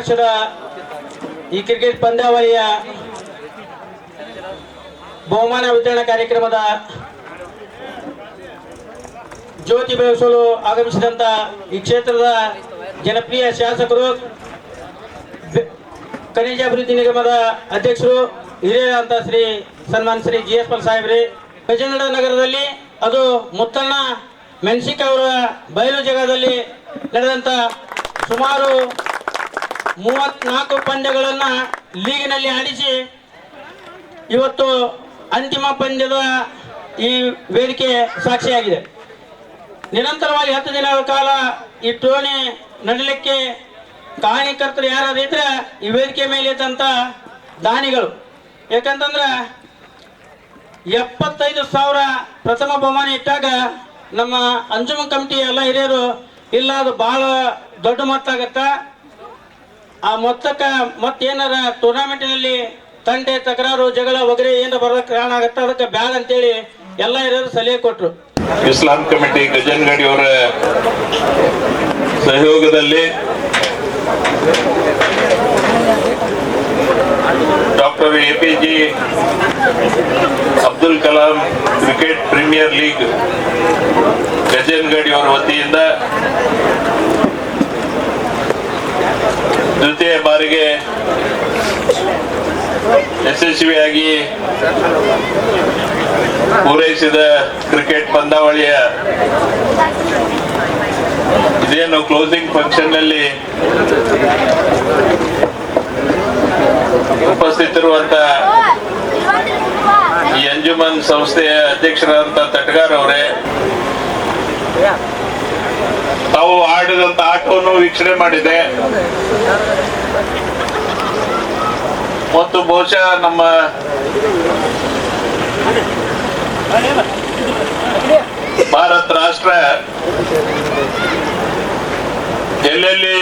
ವರ್ಷದ ಈ ಕ್ರಿಕೆಟ್ ಪಂದ್ಯಾವಳಿಯ ಬಹುಮಾನ ವಿತರಣಾ ಕಾರ್ಯಕ್ರಮದ ಜ್ಯೋತಿ ಬೆಳೆಸಲು ಆಗಮಿಸಿದಂತ ಈ ಕ್ಷೇತ್ರದ ಜನಪ್ರಿಯ ಶಾಸಕರು ಖನಿಜಾಭಿವೃದ್ಧಿ ನಿಗಮದ ಅಧ್ಯಕ್ಷರು ಹಿರಿಯರಂತ ಶ್ರೀ ಸನ್ಮಾನ್ ಶ್ರೀ ಜಿ ಎಸ್ ಪಲ್ ಸಾಹೇಬ್ರಿ. ಗಜೇಂದ್ರ ನಗರದಲ್ಲಿ ಅದು ಮುತ್ತಣ್ಣ ಮೆಣಸಿಕ ಅವರ ಬಯಲು ಜಾಗದಲ್ಲಿ ನಡೆದಂತ ಸುಮಾರು ಮೂವತ್ನಾಲ್ಕು ಪಂದ್ಯಗಳನ್ನ ಲೀಗ್ನಲ್ಲಿ ಆಡಿಸಿ ಇವತ್ತು ಅಂತಿಮ ಪಂದ್ಯದ ಈ ವೇದಿಕೆ ಸಾಕ್ಷಿಯಾಗಿದೆ. ನಿರಂತರವಾಗಿ ಹತ್ತು ದಿನಗಳ ಕಾಲ ಈ ಟೂರ್ನಿ ನಡೀಲಿಕ್ಕೆ ಕಾರಣೀಕರ್ತರು ಇದ್ರೆ ಈ ವೇದಿಕೆ ಮೇಲೆ ಇದ್ದಂತ ದಾನಿಗಳು. ಯಾಕಂತಂದ್ರೆ ಎಪ್ಪತ್ತೈದು ಸಾವಿರ ಪ್ರಥಮ ಬಹುಮಾನ ಇಟ್ಟಾಗ ನಮ್ಮ ಅಂಜುಮ ಕಮಿಟಿ ಎಲ್ಲ ಹಿರಿಯರು ಇಲ್ಲ ಅದು ಬಹಳ ದೊಡ್ಡ ಮೊತ್ತ ಆಗತ್ತ? ಆ ಮೊತ್ತಕ್ಕ ಮತ್ತೇನಾರ ಟೂರ್ನಾಮೆಂಟಿನಲ್ಲಿ ತಂಟೆ ತಕರಾರು, ಜಗಳ ಒಗರೆ ಏನ ಬರೋದಕ್ಕೆ ಕಾರಣ ಆಗತ್ತ ಅದಕ್ಕೆ ಬ್ಯಾಡ ಅಂತೇಳಿ ಎಲ್ಲ ಹಿರಿಯರು ಸಲಹೆ ಕೊಟ್ರು. ಇಸ್ಲಾಂ ಕಮಿಟಿ ಗಜನ್ಗಡಿ ಅವರ ಸಹಯೋಗದಲ್ಲಿ doctor A P J Abdul Kalam cricket premier league ಗಜನ್ಗಡಿ ಅವರ ವತಿಯಿಂದ ದ್ವಿತೀಯ ಬಾರಿಗೆ ಯಶಸ್ವಿಯಾಗಿ ಪೂರೈಸಿದ ಕ್ರಿಕೆಟ್ ಪಂದ್ಯಾವಳಿಯ ಇದೇನು ಕ್ಲೋಸಿಂಗ್ ಫಂಕ್ಷನ್ನಲ್ಲಿ ಉಪಸ್ಥಿತರಿರುವಂತ ಈ ಅಂಜುಮನ್ ಸಂಸ್ಥೆಯ ಅಧ್ಯಕ್ಷರಾದಂತ ತಟ್ಗಾರ್ ಅವರೇ. ತಾವು ಆಡಿದಂತ ಆಟವನ್ನು ವೀಕ್ಷಣೆ ಮಾಡಿದೆ. ಮತ್ತು ಬಹುಶಃ ನಮ್ಮ ಭಾರತ ರಾಷ್ಟ್ರ ಎಲ್ಲೆಲ್ಲಿ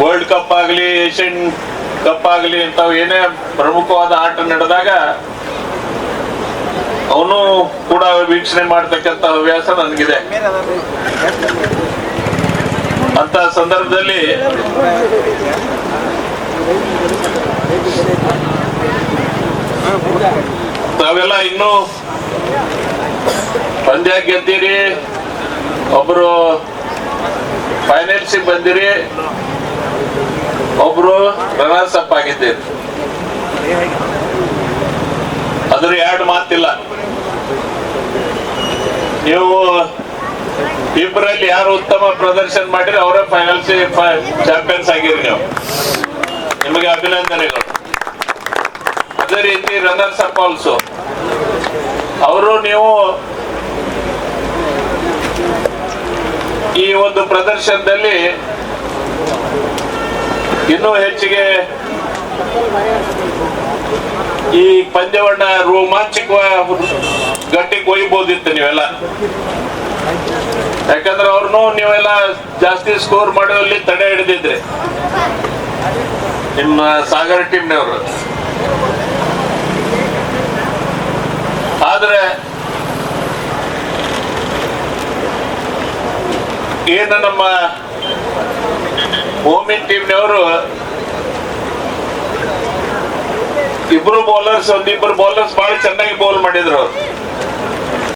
ವರ್ಲ್ಡ್ ಕಪ್ ಆಗಲಿ ಏಷ್ಯನ್ ಕಪ್ ಆಗಲಿ ಇಂಥವು ಏನೇ ಪ್ರಮುಖವಾದ ಆಟ ನಡೆದಾಗ ಅವನು ಕೂಡ ವೀಕ್ಷಣೆ ಮಾಡ್ತಕ್ಕಂತ ಹವ್ಯಾಸ ನನಗಿದೆ. ಅಂತ ಸಂದರ್ಭದಲ್ಲಿ ತಾವೆಲ್ಲ ಇನ್ನೂ ಪಂದ್ಯ ಗೆದ್ದೀರಿ, ಒಬ್ರು ಫೈನಲ್ಸಿಗೆ ಬಂದಿರಿ, ಒಬ್ರು ರನರ್ಸ್ ಅಪ್ ಆಗಿದ್ದೀರಿ. ಅದ್ರ ಎರಡು ಮಾತಿಲ್ಲ. ನೀವು ಇಬ್ಬರಲ್ಲಿ ಯಾರು ಉತ್ತಮ ಪ್ರದರ್ಶನ ಮಾಡಿದ್ರೆ ಅವರೇ ಫೈನಲ್ಸ್ ಚಾಂಪಿಯನ್ಸ್ ಆಗಿರಿ ನೀವು. ನಿಮಗೆ ಅಭಿನಂದನೆಗಳು. ಅದೇ ರೀತಿ ರನ್ನರ್ಸ್ ಅಪ್ ಆಲ್ಸೋ ಅವರು ನೀವು ಈ ಒಂದು ಪ್ರದರ್ಶನದಲ್ಲಿ ಇನ್ನೂ ಹೆಚ್ಚಿಗೆ ಈ ಪಂದ್ಯವನ್ನ ರೋಮಾಂಚಕ ಗಟ್ಟಿಗೆ ಒಯ್ಬೋದಿತ್ತು ನೀವೆಲ್ಲ. ಯಾಕಂದ್ರೆ ಅವ್ರನ್ನು ನೀವೆಲ್ಲ ಜಾಸ್ತಿ ಸ್ಕೋರ್ ಮಾಡುವಲ್ಲಿ ತಡೆ ಹಿಡಿದಿದ್ರಿ. ನಿಮ್ಮ ಸಾಗರ ಟೀಮ್ನವರು ಆದ್ರೆ, ಏನು ನಮ್ಮ ಹೋಮಿನ್ ಟೀಮ್ನವರು ಇಬ್ರು ಬೌಲರ್ಸ್ ಒಂದಿಬ್ರು ಬೌಲರ್ಸ್ ಬಹಳ ಚೆನ್ನಾಗಿ ಬೌಲ್ ಮಾಡಿದ್ರು ಅವ್ರು.